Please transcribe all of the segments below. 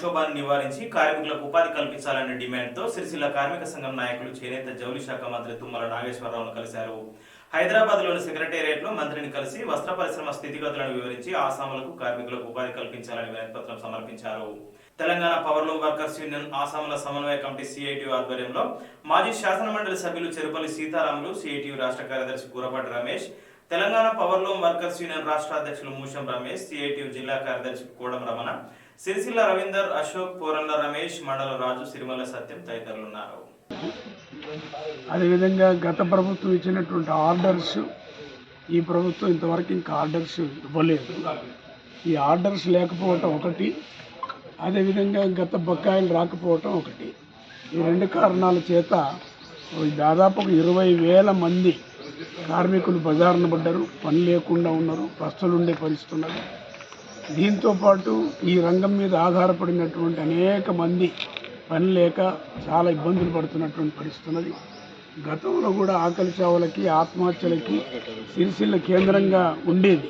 సంక్షోభాన్ని నివారించి కార్మికులకు ఉపాధి కల్పించాలనే డిమాండ్తో సిరిసిల్ల కార్మిక సంఘం నాయకులు చేనేత జౌలి శాఖ మంత్రి తుమ్మల నాగేశ్వరరావును కలిశారు. హైదరాబాద్లోని సెక్రటేరియట్లో మంత్రిని కలిసి వస్త్ర పరిశ్రమ స్థితిగతులను వివరించి ఆసాములకు కార్మికులకు ఉపాధి కల్పించాలని వినతిపత్రం సమర్పించారు. తెలంగాణ పవర్లూమ్ వర్కర్స్ యూనియన్ ఆసాముల సమన్వయ కమిటీ సిఐటియు ఆధ్వర్యంలో మాజీ శాసనమండలి సభ్యులు చెరుపల్లి సీతారాములు సిఐటియు రాష్ట్ర కార్యదర్శి Koorapati Ramesh Telangana powerloom workers union రాష్ట్ర అధ్యక్షులు మూషం రమేష్ సిఐటియు జిల్లా కార్యదర్శి కోడం రమణ సిరిసిల్ల రవీందర్ అశోక్ పోరల్ల రమేష్ మండల రాజు సిరిమల్ల సత్యం తదితరులు ఉన్నారు అదేవిధంగా గత ప్రభుత్వం ఇచ్చినటువంటి ఆర్డర్స్ ఈ ప్రభుత్వం ఇంతవరకు ఇంకా ఆర్డర్స్ ఇవ్వలేదు. ఈ ఆర్డర్స్ లేకపోవటం ఒకటి అదేవిధంగా గత బకాయిలు రాకపోవటం ఒకటి. ఈ రెండు కారణాల చేత దాదాపు ఇరవై వేల మంది కార్మికులు బజారున పడ్డారు పని లేకుండా ఉన్నారు ప్రస్తులు ఉండే దీంతోపాటు దీంతో పాటు ఈ రంగం మీద ఆధారపడినటువంటి అనేక మంది పని లేక చాలా ఇబ్బందులు పడుతున్నటువంటి పరిస్థితున్నది గతంలో కూడా ఆకలి చావులకి ఆత్మహత్యలకి సిరిసిల్ల కేంద్రంగా ఉండేది.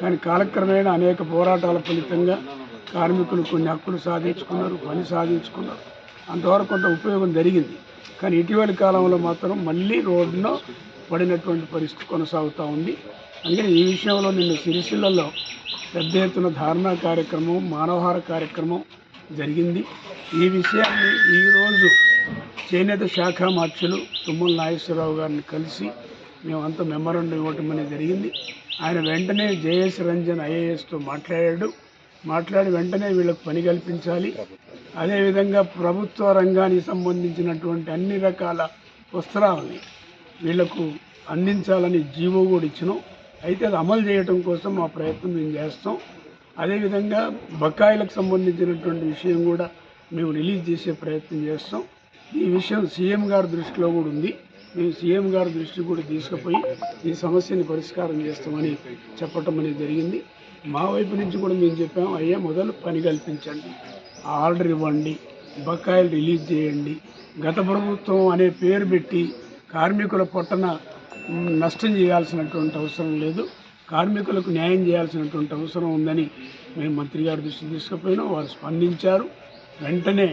కానీ కాలక్రమేణా అనేక పోరాటాల ఫలితంగా కార్మికులు కొన్ని హక్కులు సాధించుకున్నారు పని సాధించుకున్నారు. అంతవరకు కొంత ఉపయోగం జరిగింది. కానీ ఇటీవలి కాలంలో మాత్రం మళ్ళీ రోడ్డున పడినటువంటి పరిస్థితి కొనసాగుతూ ఉంది. అందుకని ఈ విషయంలో నిన్న సిరిసిల్లలో పెద్ద ఎత్తున ధారణా కార్యక్రమం మానవహార కార్యక్రమం జరిగింది. ఈ విషయాన్ని ఈరోజు చేనేత శాఖ మార్చులు తుమ్మల నాగేశ్వరరావు గారిని కలిసి మేమంతా మెమరండం ఇవ్వటం అనేది జరిగింది. ఆయన వెంటనే జేఎస్ రంజన్ ఐఏఎస్తో మాట్లాడాడు. మాట్లాడి వెంటనే వీళ్ళకి పని కల్పించాలి. అదేవిధంగా ప్రభుత్వ రంగానికి సంబంధించినటువంటి అన్ని రకాల వస్త్రాలని వీళ్ళకు అందించాలని జీవో కూడా ఇచ్చినాం. అయితే అది అమలు చేయడం కోసం మా ప్రయత్నం మేము చేస్తాం. అదేవిధంగా బకాయిలకు సంబంధించినటువంటి విషయం కూడా మేము రిలీజ్ చేసే ప్రయత్నం చేస్తాం. ఈ విషయం సీఎం గారి దృష్టిలో కూడా ఉంది. మేము సీఎం గారి దృష్టికి కూడా తీసుకుపోయి ఈ సమస్యని పరిష్కారం చేస్తామని చెప్పటం అనేది జరిగింది. మా వైపు నుంచి కూడా మేము చెప్పాము అయ్యా మొదలు పని కల్పించండి ఆర్డర్ ఇవ్వండి బకాయిలు రిలీజ్ చేయండి. గత ప్రభుత్వం అనే పేరు పెట్టి కార్మికుల పొట్టన నష్టం చేయాల్సినటువంటి అవసరం లేదు. కార్మికులకు న్యాయం చేయాల్సినటువంటి అవసరం ఉందని మేము మంత్రి గారి దృష్టికి తీసుకుపోయినాం వారు స్పందించారు. వెంటనే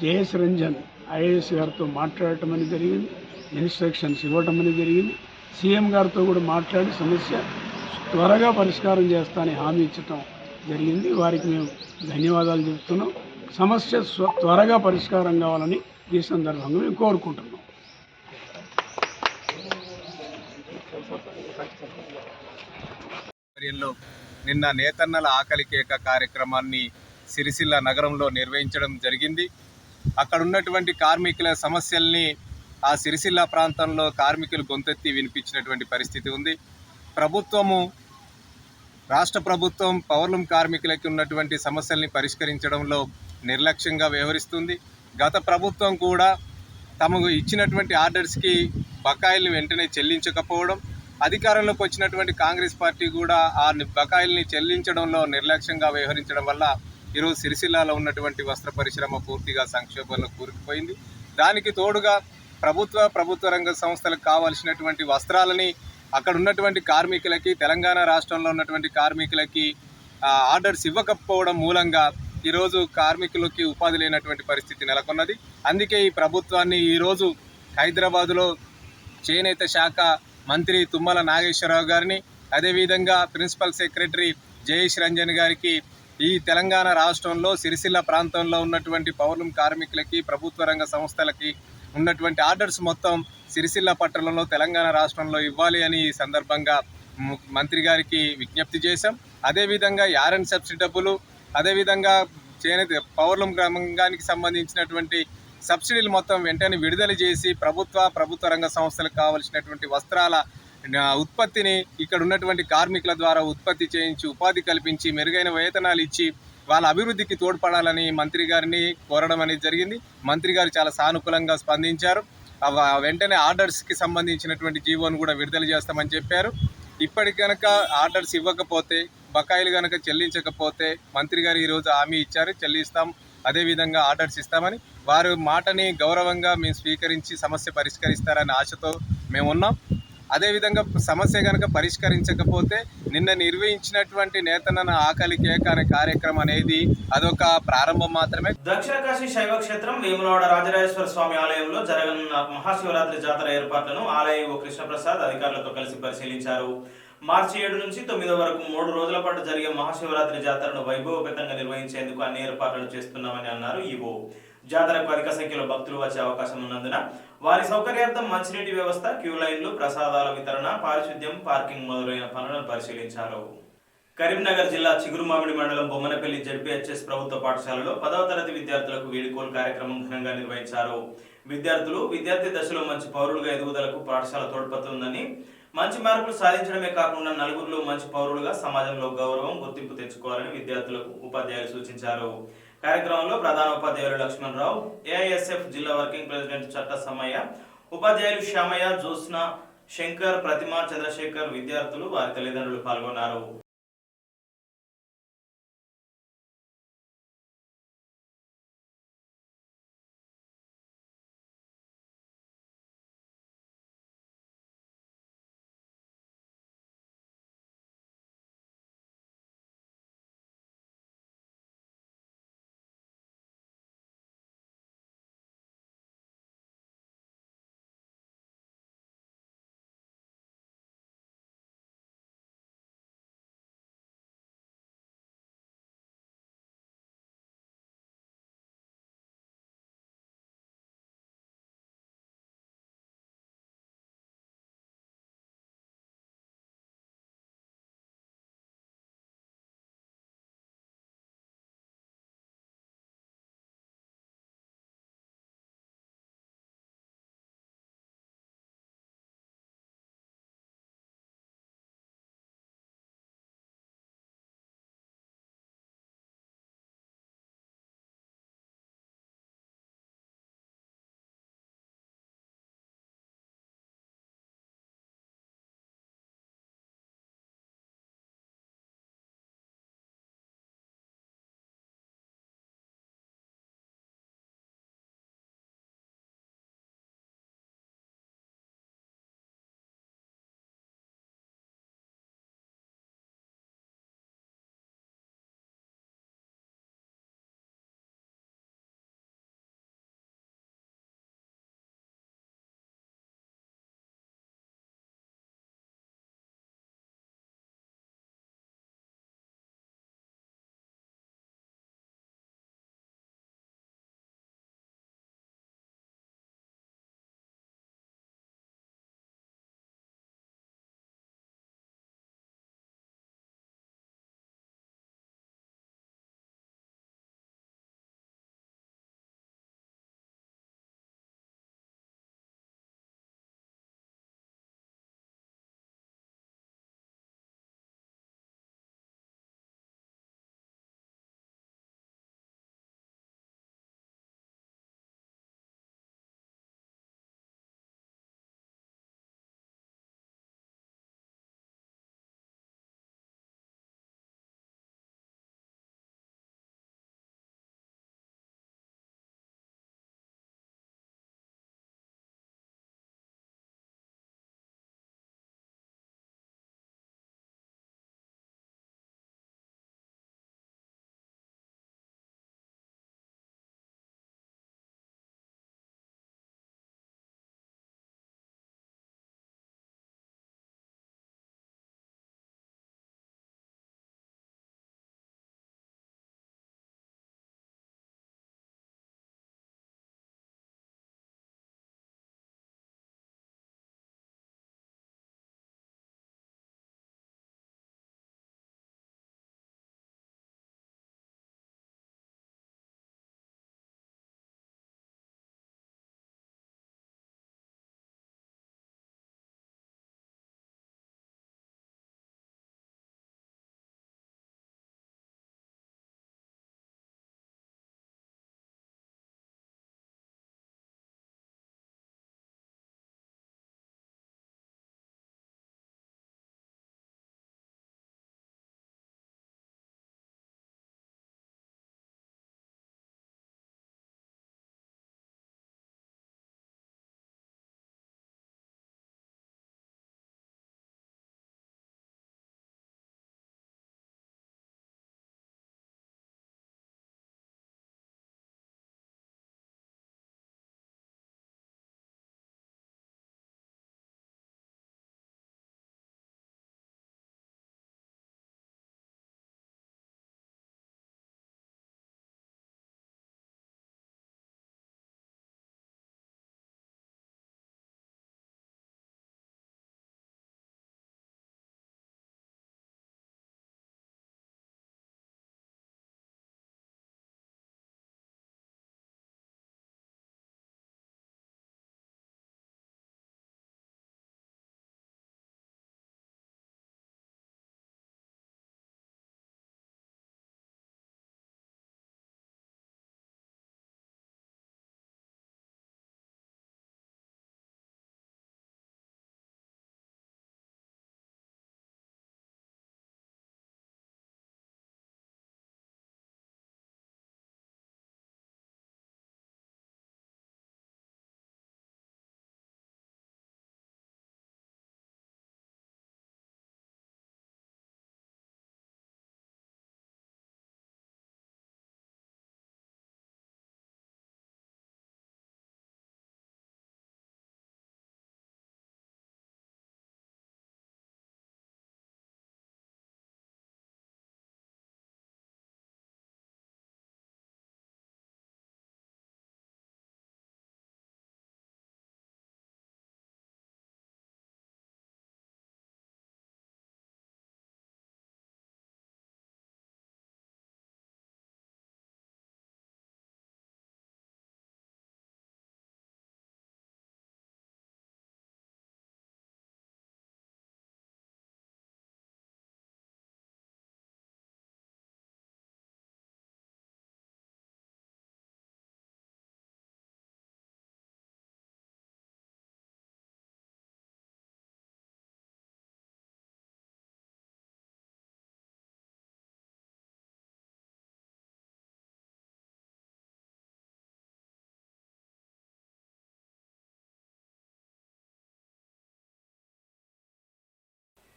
జేఎస్ రంజన్ ఐఏఎస్ గారితో మాట్లాడటం అనేది జరిగింది. ఇన్స్ట్రక్షన్స్ ఇవ్వటం అనేది జరిగింది. సీఎం గారితో కూడా మాట్లాడి సమస్య త్వరగా పరిష్కారం చేస్తానని హామీ ఇచ్చటం జరిగింది. వారికి మేము ధన్యవాదాలు చెప్తున్నాం. సమస్య త్వరగా పరిష్కారం కావాలని ఈ సందర్భంగా మేము కోరుకుంటున్నాం. ఆధ్వర్యంలో నిన్న నేతన్నల ఆకలి కేక కార్యక్రమాన్ని సిరిసిల్ల నగరంలో నిర్వహించడం జరిగింది. అక్కడ ఉన్నటువంటి కార్మికుల సమస్యల్ని ఆ సిరిసిల్ల ప్రాంతంలో కార్మికులు గొంతెత్తి వినిపించినటువంటి పరిస్థితి ఉంది. ప్రభుత్వము రాష్ట్ర ప్రభుత్వం పౌర్లం కార్మికులకి ఉన్నటువంటి సమస్యల్ని పరిష్కరించడంలో నిర్లక్ష్యంగా వ్యవహరిస్తుంది. గత ప్రభుత్వం కూడా తమకు ఇచ్చినటువంటి ఆర్డర్స్కి బకాయిలు వెంటనే చెల్లించకపోవడం అధికారంలోకి వచ్చినటువంటి కాంగ్రెస్ పార్టీ కూడా ఆ బకాయిల్ని చెల్లించడంలో నిర్లక్ష్యంగా వ్యవహరించడం వల్ల ఈరోజు సిరిసిల్లాలో ఉన్నటువంటి వస్త్ర పరిశ్రమ పూర్తిగా సంక్షోభంలో కూరుకుపోయింది. దానికి తోడుగా ప్రభుత్వ ప్రభుత్వ రంగ సంస్థలకు కావాల్సినటువంటి వస్త్రాలని అక్కడ ఉన్నటువంటి కార్మికులకి తెలంగాణ రాష్ట్రంలో ఉన్నటువంటి కార్మికులకి ఆర్డర్స్ ఇవ్వకపోవడం మూలంగా ఈరోజు కార్మికులకి ఉపాధి లేనటువంటి పరిస్థితి నెలకొన్నది. అందుకే ఈ ప్రభుత్వాన్ని ఈరోజు హైదరాబాదులో చేనేత శాఖ మంత్రి తుమ్మల నాగేశ్వరరావు గారిని అదేవిధంగా ప్రిన్సిపల్ సెక్రటరీ జయేష్ రంజన్ గారికి ఈ తెలంగాణ రాష్ట్రంలో సిరిసిల్ల ప్రాంతంలో ఉన్నటువంటి పౌరులం కార్మికులకి ప్రభుత్వ రంగ సంస్థలకి ఉన్నటువంటి ఆర్డర్స్ మొత్తం సిరిసిల్ల పట్టణంలో తెలంగాణ రాష్ట్రంలో ఇవ్వాలి అని ఈ సందర్భంగా ము- మంత్రి గారికి విజ్ఞప్తి చేశాం. అదేవిధంగా యారన్ సబ్సిడీ డబ్బులు అదేవిధంగా చేనేత పౌర్లం గ్రామానికి సంబంధించినటువంటి సబ్సిడీలు మొత్తం వెంటనే విడుదల చేసి ప్రభుత్వ ప్రభుత్వ రంగ సంస్థలకు కావలసినటువంటి వస్త్రాల ఉత్పత్తిని ఇక్కడ ఉన్నటువంటి కార్మికుల ద్వారా ఉత్పత్తి చేయించి ఉపాధి కల్పించి మెరుగైన వేతనాలు ఇచ్చి వాళ్ళ అభివృద్ధికి తోడ్పడాలని మంత్రి గారిని కోరడం అనేది జరిగింది. మంత్రి గారు చాలా సానుకూలంగా స్పందించారు. వెంటనే ఆర్డర్స్కి సంబంధించినటువంటి జీవోను కూడా విడుదల చేస్తామని చెప్పారు. ఇప్పటికి కనుక ఆర్డర్స్ ఇవ్వకపోతే బకాయిలు కనుక చెల్లించకపోతే మంత్రి గారు ఈరోజు హామీ ఇచ్చారు. చెల్లిస్తాం అదేవిధంగా ఆర్డర్స్ ఇస్తామని వారు మాటని గౌరవంగా మేము స్వీకరించి సమస్య పరిష్కరిస్తారనే ఆశతో మేము ఉన్నాం. అదేవిధంగా సమస్య కనుక పరిష్కరించకపోతే నిన్న నిర్వహించినటువంటి నేతన ఆకలి కేక అనే కార్యక్రమం అనేది అదొక ప్రారంభం మాత్రమే. దక్షిణ కాశీ శైవ క్షేత్రం వేములవాడ రాజరాజేశ్వర స్వామి ఆలయంలో జరగనున్న మహాశివరాత్రి జాతర ఏర్పాట్లను ఆలయ కృష్ణప్రసాద్ అధికారులతో కలిసి పరిశీలించారు. మార్చి ఏడు నుంచి తొమ్మిది వరకు మూడు రోజుల పాటు జరిగే మహాశివరాత్రి జాతరను వైభవపేతంగా నిర్వహించేందుకు అన్ని ఏర్పాట్లు చేస్తున్నామని అన్నారు ఈవో. జాతరకు అధిక సంఖ్యలో భక్తులు వచ్చే అవకాశం ఉన్నందున వారి సౌకర్యార్థం మంచినీటి వ్యవస్థ క్యూ లైన్లు ప్రసాదాల వితరణ పారిశుద్ధ్యం పార్కింగ్ మొదలైన పనులను పరిశీలించారు. కరీంనగర్ జిల్లా చిగురుమామిడి మండలం బొమ్మనపల్లి జడ్పీహెచ్ఎస్ ప్రభుత్వ పాఠశాలలో పదవ తరగతి విద్యార్థులకు వీడుకోలు కార్యక్రమం ఘనంగా నిర్వహించారు. విద్యార్థులు విద్యార్థి దశలో మంచి పౌరులుగా ఎదుగుదలకు పాఠశాల తోడ్పడుతుందని మంచి మార్కులు సాధించడమే కాకుండా నలుగురిలో మంచి పౌరులుగా సమాజంలో గౌరవం గుర్తింపు తెచ్చుకోవాలని విద్యార్థులకు ఉపాధ్యాయులు సూచించారు. కార్యక్రమంలో ప్రధాన ఉపాధ్యాయులు లక్ష్మణ్ రావు ఏఐఎస్ఎఫ్ జిల్లా వర్కింగ్ ప్రెసిడెంట్ చట్ట సమయ్య ఉపాధ్యాయులు శ్యామయ్య జ్యోత్స్న శంకర్ ప్రతిమ చంద్రశేఖర్ విద్యార్థులు వారి తల్లిదండ్రులు పాల్గొన్నారు.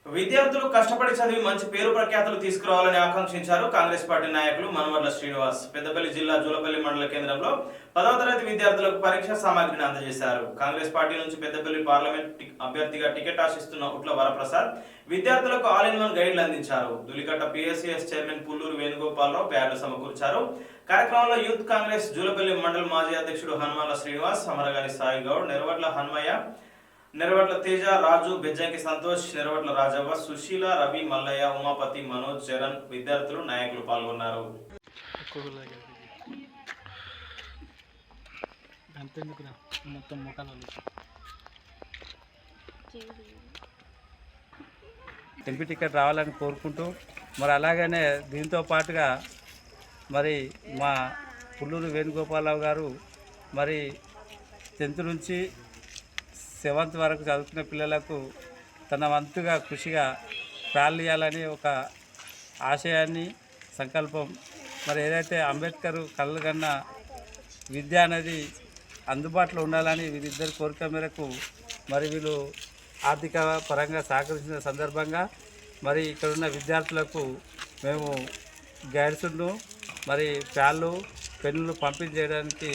విద్యార్థులు కష్టపడి చదివి మంచి పేరు ప్రఖ్యాతులు తీసుకురావాలని ఆకాంక్షించారు కాంగ్రెస్ పార్టీ నాయకులు మనవర్ల శ్రీనివాస్. పెద్దపల్లి జిల్లా జూలపల్లి మండల కేంద్రంలో పదవ తరగతి విద్యార్థులకు పరీక్షా సామాగ్రిని అందజేశారు. కాంగ్రెస్ పార్టీ నుంచి పెద్దపల్లి పార్లమెంట్ అభ్యర్థిగా టికెట్ ఆశిస్తున్న ఉట్ల వరప్రసాద్ విద్యార్థులకు ఆల్ ఇన్ వన్ గైడ్లు అందించారు. దులికట్ట పిఎస్సిఎస్ చైర్మన్ పుల్లూరు వేణుగోపాలరావు ప్యాడ్లు సమకూర్చారు. కార్యక్రమంలో యూత్ కాంగ్రెస్ జూలపల్లి మండల మాజీ అధ్యక్షుడు హనుమాల శ్రీనివాస్ అమరగాని సాయి గౌడ్ నెరవట్ల హన్మయ్య నెరవట్ల తేజ రాజు బెజ్జంకి సంతోష్ నెరవట్ల రాజవ్వ సుశీల రవి మల్లయ్య ఉమాపతి మనోజ్ చరణ్ విద్యార్థులు నాయకులు పాల్గొన్నారు. మొత్తం ఎంపీ టికెట్ రావాలని కోరుకుంటూ మరి అలాగనే దీంతో పాటుగా మరి మా పుల్లూరు వేణుగోపాలరావు గారు మరి టెన్త్ నుంచి సెవెంత్ వరకు చదువుకునే పిల్లలకు తన వంతుగా కృషిగా ప్రాళియాలని ఒక ఆశయాన్ని సంకల్పం. మరి ఏదైతే అంబేద్కర్ కళ్ళు కన్నా విద్య అనేది అందుబాటులో ఉండాలని వీరిద్దరి కోరిక మేరకు మరి వీళ్ళు ఆర్థిక పరంగా సహకరించిన సందర్భంగా మరి ఇక్కడున్న విద్యార్థులకు మేము గైడ్స్ను మరి ప్యాళ్ళు పెన్నులు పంపిణీ చేయడానికి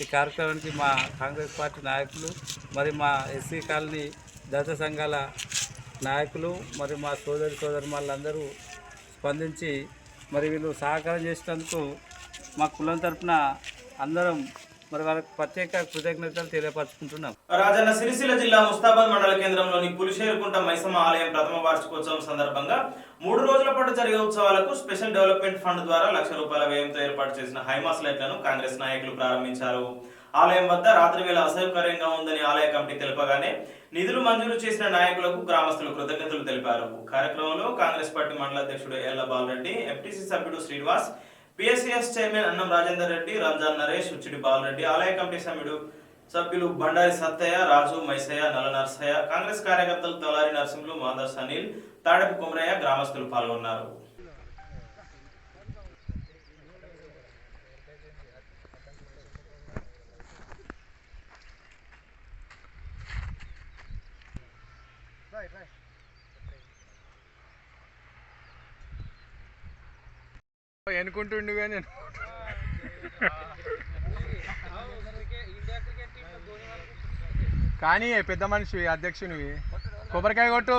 ఈ కార్యక్రమానికి మా కాంగ్రెస్ పార్టీ నాయకులు మరి మా ఎస్సీ కాలనీ దళిత సంఘాల నాయకులు మరి మా సోదరి సోదరి వాళ్ళందరూ స్పందించి మరి వీళ్ళు సహకారం చేసినందుకు మా కులం తరఫున అందరం మరి వాళ్ళకి ప్రత్యేక కృతజ్ఞతలు తెలియపరచుకుంటున్నాం. రాజన్న సిరిసిల్ల జిల్లా ముస్తాబాద్ మండల కేంద్రంలోని పులిషేరుకుంట మైసమ్మ ఆలయం ప్రథమ వార్షికోత్సవం సందర్భంగా మూడు రోజుల పాటు జరిగే ఉత్సవాలకు స్పెషల్ డెవలప్మెంట్ ఫండ్ ద్వారా లక్ష రూపాయల వ్యయంతో ఏర్పాటు చేసిన హైమాస్ లైట్లను కాంగ్రెస్ నాయకులు ప్రారంభించారు. ఆలయం వద్ద రాత్రి వేళ అసౌకర్యంగా ఉందని ఆలయ కమిటీ తెలపగానే నిధులు మంజూరు చేసిన నాయకులకు గ్రామస్తులు కృతజ్ఞతలు తెలిపారు. కార్యక్రమంలో కాంగ్రెస్ పార్టీ మండల అధ్యక్షుడు ఎల్ల బాలరెడ్డి ఎంటీసీ సభ్యుడు శ్రీనివాస్ పిఎస్సిఎస్ చైర్మన్ అన్నం రాజేందర్ రెడ్డి రంజాన్ నరేష్ ఉచ్చిడి బాలరెడ్డి ఆలయ కమిటీ సభ్యుడు సభ్యులు బండారి సత్తయ్య రాజు మైసయ్య నల్ల నర్సయ్య కాంగ్రెస్ కార్యకర్తలు తలారి నరసింహులు మాదర్ సనీల్ తాడపు కుమరయ్య గ్రామస్తులు పాల్గొన్నారు. ఎనుకుంటుండు కానీ కానీ పెద్ద మనిషి అధ్యక్షునివి. కొబ్బరికాయ కొట్టు.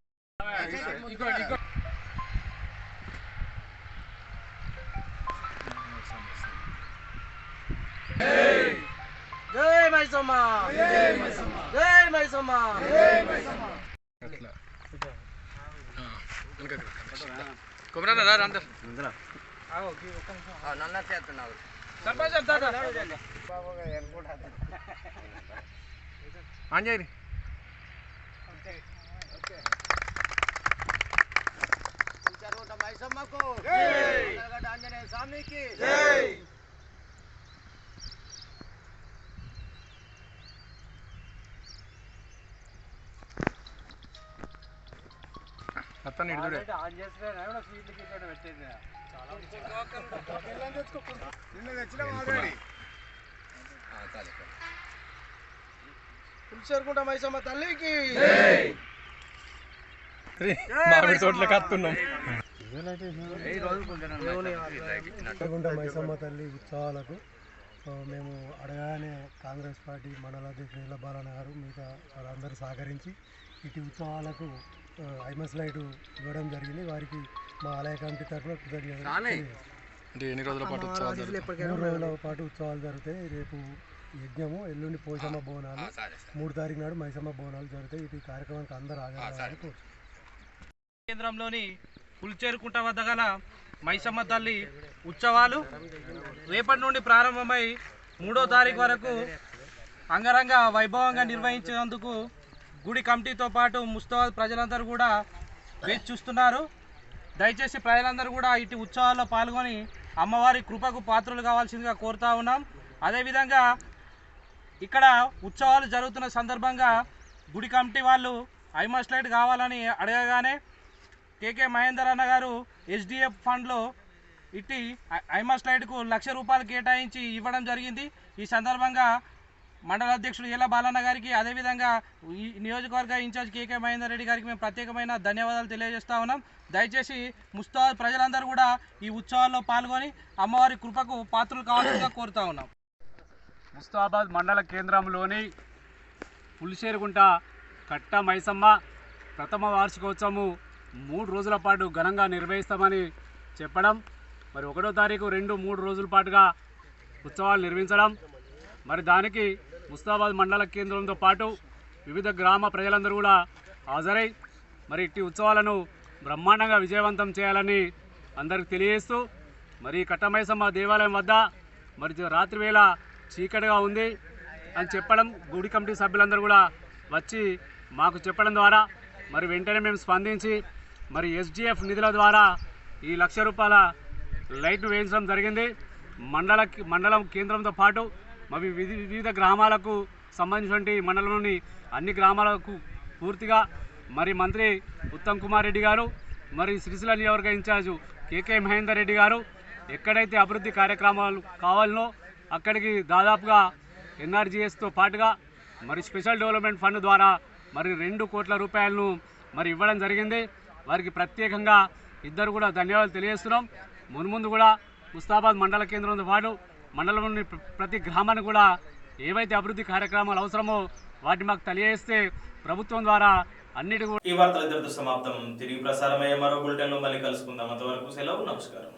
నన్న చేస్తున్నావు ఆంజేరి మైసమ్మకు. ఆంజనేయ స్వామికి. అతను ఇడుదుడే పులిచేరుకుంట మైసమ్మ తల్లికి. మామిడి తోటలకు వస్తున్నాం మైసమ్మ తల్లి ఉత్సవాలకు మేము అడగానే కాంగ్రెస్ పార్టీ మండల అధ్యక్షులు బాలన్న గారు మిగతా వాళ్ళందరూ సహకరించి ఇటు ఉత్సవాలకు ఐమస్ లైట్ ఇవ్వడం జరిగింది. వారికి మా ఆలయ కమిటీ తరఫున కృతజ్ఞతలు తెలియజేస్తున్నాం. మూడు రోజుల పాటు ఉత్సవాలు జరుగుతాయి. రేపు యజ్ఞము ఎల్లుండి పోషమ్మ బోనాలు మూడు తారీఖు నాడు మైసమ్మ బోనాలు జరుగుతాయి. ఈ కార్యక్రమానికి అందరూ కోరుతున్నాను కేంద్రంలోని పులిచేరుకుంట వద్ద గల మైసమ్మ తల్లి ఉత్సవాలు రేపటి నుండి ప్రారంభమై మూడో తారీఖు వరకు అంగరంగ వైభవంగా నిర్వహించేందుకు గుడి కమిటీతో పాటు ముస్తాబాద్ ప్రజలందరూ కూడా వేచి చూస్తున్నారు. దయచేసి ప్రజలందరూ కూడా ఇటు ఉత్సవాల్లో పాల్గొని అమ్మవారి కృపకు పాత్రలు కావాల్సిందిగా కోరుతా ఉన్నాం. అదేవిధంగా ఇక్కడ ఉత్సవాలు జరుగుతున్న సందర్భంగా గుడి కమిటీ వాళ్ళు ఐమాస్ లైట్ కావాలని అడగగానే కేకే మహేందర్ అన్న గారు ఎస్డిఎఫ్ ఫండ్లో ఇట్టి ఐ- ఐమాస్ లైట్కు లక్ష రూపాయలు కేటాయించి ఇవ్వడం జరిగింది. ఈ సందర్భంగా మండల అధ్యక్షుడు ఏల బాలన్న గారికి అదేవిధంగా ఈ నియోజకవర్గ ఇన్ఛార్జ్ కేకే మహేందర్ రెడ్డి గారికి మేము ప్రత్యేకమైన ధన్యవాదాలు తెలియజేస్తా ఉన్నాం. దయచేసి ముస్తాబాద్ ప్రజలందరూ కూడా ఈ ఉత్సవాల్లో పాల్గొని అమ్మవారి కృపకు పాత్రలు కావాల్సిందిగా కోరుతా ఉన్నాం. ముస్తాబాద్ మండల కేంద్రంలోని పులిశేరుగుంట కట్ట మైసమ్మ ప్రథమ వార్షికోత్సవము మూడు రోజుల పాటు ఘనంగా నిర్వహిస్తామని చెప్పడం మరి ఒకటో తారీఖు రెండు మూడు రోజుల పాటుగా ఉత్సవాలు నిర్వహించడం మరి దానికి ముస్తాబాద్ మండల కేంద్రంతో పాటు వివిధ గ్రామ ప్రజలందరూ కూడా హాజరై మరి ఇట్టి ఉత్సవాలను బ్రహ్మాండంగా విజయవంతం చేయాలని అందరికి తెలియజేస్తూ మరి కట్టమైసమ్మ దేవాలయం వద్ద మరి రాత్రివేళ చీకటిగా ఉంది అని చెప్పడం గుడి కమిటీ సభ్యులందరూ కూడా వచ్చి మాకు చెప్పడం ద్వారా మరి వెంటనే మేము స్పందించి మరి ఎస్డిఎఫ్ నిధుల ద్వారా ఈ లక్ష రూపాయల లైట్ వేయించడం జరిగింది. మండల మండలం కేంద్రంతో పాటు మరి వివిధ వివిధ గ్రామాలకు సంబంధించినటువంటి మండలంలోని అన్ని గ్రామాలకు పూర్తిగా మరి మంత్రి ఉత్తమ్ కుమార్ రెడ్డి గారు మరి సిరిసిల్ల నియోజకవర్గ ఇన్ఛార్జు కేకే మహేందర్ రెడ్డి గారు ఎక్కడైతే అభివృద్ధి కార్యక్రమాలు కావాలనో అక్కడికి దాదాపుగా ఎన్ఆర్జీఎస్తో పాటుగా మరి స్పెషల్ డెవలప్మెంట్ ఫండ్ ద్వారా మరి రెండు కోట్ల రూపాయలను మరి ఇవ్వడం జరిగింది. వారికి ప్రత్యేకంగా ఇద్దరు కూడా ధన్యవాదాలు తెలియజేస్తున్నాం. మున్ముందు కూడా ముస్తాబాద్ మండల కేంద్రంతో పాటు మండలంలోని ప్రతి గ్రామానికి కూడా ఏవైతే అభివృద్ధి కార్యక్రమాలు అవసరమో వాటిని మాకు తెలియజేస్తే ప్రభుత్వం ద్వారా అన్నిటి కూడా ఈ వార్తలు ఇద్దరితో సమాప్తం. తిరిగి ప్రసారమయ్యే మరో బులెటిన్లో మళ్ళీ కలుసుకుందాం. అంతవరకు సెలవు నమస్కారం.